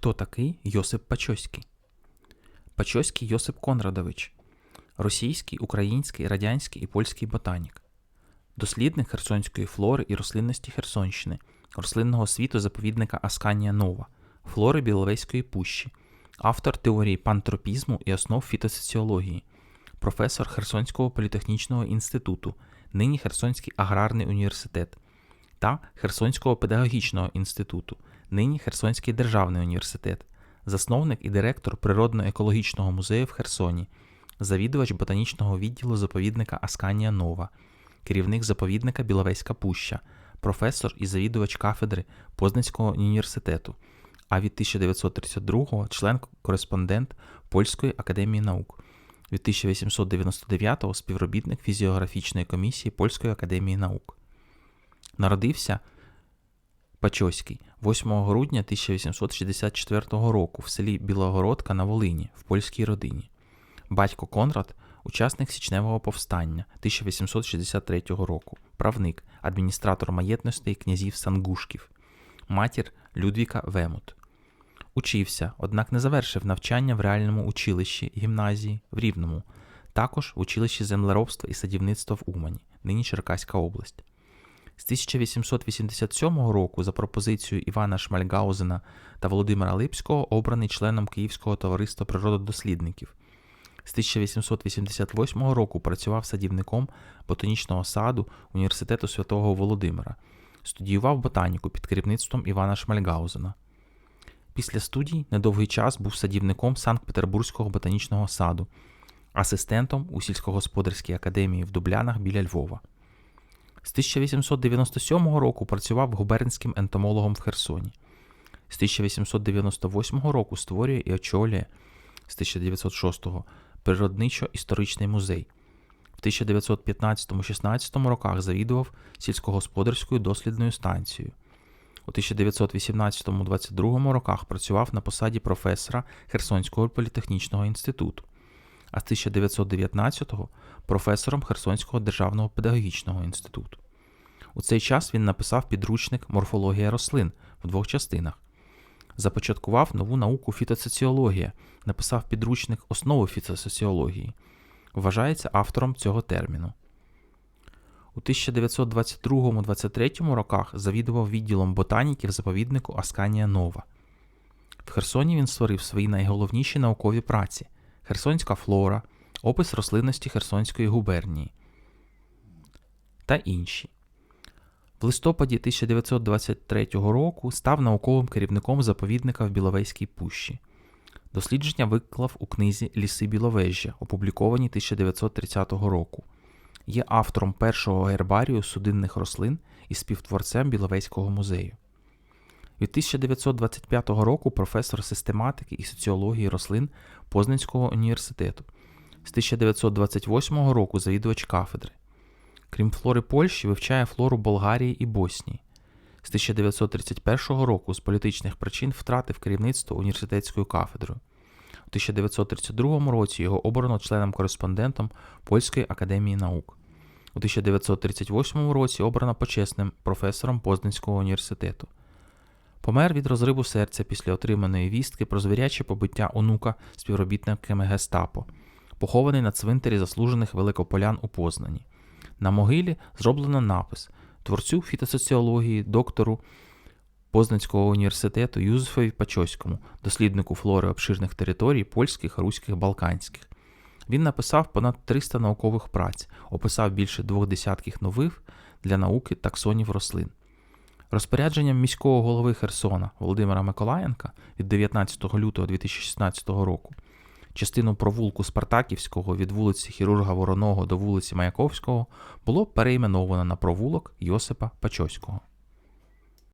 Хто такий Йосип Пачоський? Пачоський Йосип Конрадович, російський, український, радянський і польський ботанік, дослідник херсонської флори і рослинності Херсонщини, рослинного світу заповідника Асканія Нова, флори Біловезької пущі, автор теорії пантропізму і основ фітосоціології, професор Херсонського політехнічного інституту, нині Херсонський аграрний університет та Херсонського педагогічного інституту, нині Херсонський державний університет, засновник і директор природно-екологічного музею в Херсоні, завідувач ботанічного відділу заповідника Асканія Нова, керівник заповідника Біловезька Пуща, професор і завідувач кафедри Познанського університету, а від 1932-го член-кореспондент Польської академії наук. Від 1899-го співробітник фізіографічної комісії Польської академії наук. Народився Пачоський 8 грудня 1864 року в селі Білогородка на Волині в польській родині. Батько Конрад, учасник Січневого повстання 1863 року, правник, адміністратор маєтностей князів Сангушків, матір Людвіка Вемут. Учився, однак не завершив навчання в реальному училищі гімназії в Рівному, також в училищі землеробства і садівництва в Умані, нині Черкаська область. З 1887 року за пропозицією Івана Шмальгаузена та Володимира Липського обраний членом Київського товариства природодослідників. З 1888 року працював садівником ботанічного саду Університету Святого Володимира, студіював ботаніку під керівництвом Івана Шмальгаузена. Після студій недовгий час був садівником Санкт-Петербурзького ботанічного саду, асистентом у сільськогосподарській академії в Дублянах біля Львова. З 1897 року працював губернським ентомологом в Херсоні. З 1898 року створює і очолює з 1906-го природничо-історичний музей. В 1915-16 роках завідував сільськогосподарською дослідною станцією. У 1918-22 роках працював на посаді професора Херсонського політехнічного інституту, а з 1919-го професором Херсонського державного педагогічного інституту. У цей час він написав підручник Морфологія рослин в двох частинах. Започаткував нову науку фітосоціологія, написав підручник Основи фітосоціології. Вважається автором цього терміну. У 1922-23 роках завідував відділом ботаніки в заповіднику Асканія Нова. В Херсоні він створив свої найголовніші наукові праці Херсонська флора, опис рослинності Херсонської губернії та інші. В листопаді 1923 року став науковим керівником заповідника в Біловезькій пущі. Дослідження виклав у книзі Ліси Біловежжя, опублікованій 1930 року. Є автором першого гербарію судинних рослин і співтворцем Біловезького музею. Від 1925 року професор систематики і соціології рослин Познанського університету. З 1928 року завідувач кафедри. Крім флори Польщі, вивчає флору Болгарії і Боснії. З 1931 року з політичних причин втратив керівництво університетською кафедрою. У 1932 році його обрано членом-кореспондентом Польської академії наук. У 1938 році обрано почесним професором Познанського університету. Помер від розриву серця після отриманої вістки про звіряче побиття онука співробітниками Гестапо, похований на цвинтарі заслужених великополян у Познані. На могилі зроблено напис творцю фітосоціології, доктору Познанського університету Юзефові Пачоському, досліднику флори обширних територій польських, руських, балканських. Він написав понад 300 наукових праць, описав більше двох десятків нових для науки таксонів рослин. Розпорядженням міського голови Херсона Володимира Миколаєнка від 19 лютого 2016 року частину провулку Спартаківського від вулиці Хірурга Вороного до вулиці Маяковського було перейменовано на провулок Йосипа Пачоського.